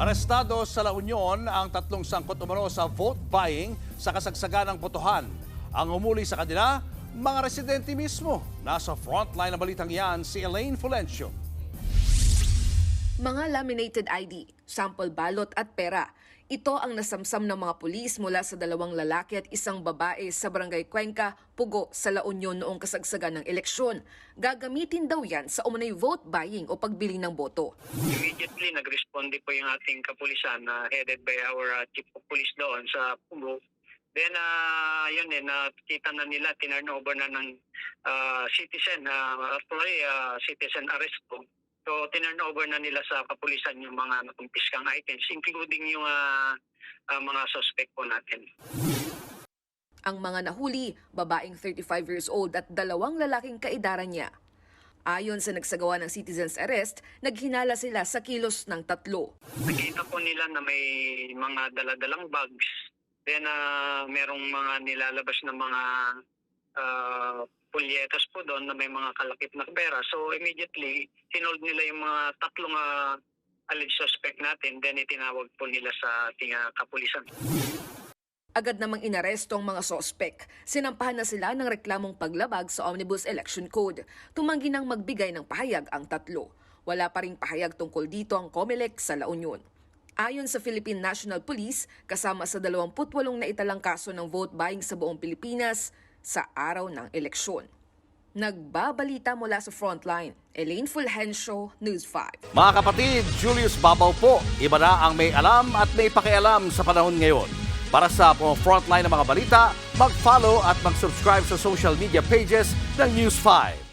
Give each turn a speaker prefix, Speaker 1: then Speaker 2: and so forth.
Speaker 1: Arestado sa La Union ang tatlong sangkot umano sa vote buying sa kasagsagan ng botohan. Ang umuli sa kanila, mga residente mismo. Nasa frontline ng balitang yan si Elaine Fulencio.
Speaker 2: Mga laminated ID, sample balot at pera. Ito ang nasamsam ng mga pulis mula sa dalawang lalaki at isang babae sa Barangay Cuenca, Pugo, sa La Union noong kasagsagan ng eleksyon. Gagamitin daw yan sa umunay vote buying o pagbili ng boto.
Speaker 3: immediately nag-responde po yung ating kapulisan na headed by our uh, chief of police doon sa Pugo. Then uh, yun eh, nakita na nila, tinurn over na ng uh, citizen, uh, actually uh, citizen arrest po. So tinurn over na nila sa kapulisan yung mga nakumpiskang items, including yung uh, uh, mga suspect po natin.
Speaker 2: Ang mga nahuli, babaeng 35 years old at dalawang lalaking kaedaran niya. Ayon sa nagsagawa ng citizen's arrest, naghinala sila sa kilos ng tatlo.
Speaker 3: Nakita po nila na may mga daladalang bags. Then uh, merong mga nilalabas na mga uh, pulyetos po doon na may mga kalakip na pera. So immediately, sinold nila yung mga tatlong uh, alleged suspect natin. Then itinawag po nila sa ating uh, kapulisan.
Speaker 2: Agad namang inaresto ang mga sospek. Sinampahan na sila ng reklamong paglabag sa Omnibus Election Code. Tumanggi nang magbigay ng pahayag ang tatlo. Wala pa ring pahayag tungkol dito ang COMELEC sa La Union. Ayon sa Philippine National Police, kasama sa 28 na italang kaso ng vote buying sa buong Pilipinas sa araw ng eleksyon. Nagbabalita mula sa frontline, Elaine Fulgencio, News 5.
Speaker 1: Mga kapatid, Julius Babaw po. Iba na ang may alam at may pakialam sa panahon ngayon. Para sa mga frontline ng mga balita, mag-follow at mag-subscribe sa social media pages ng News 5.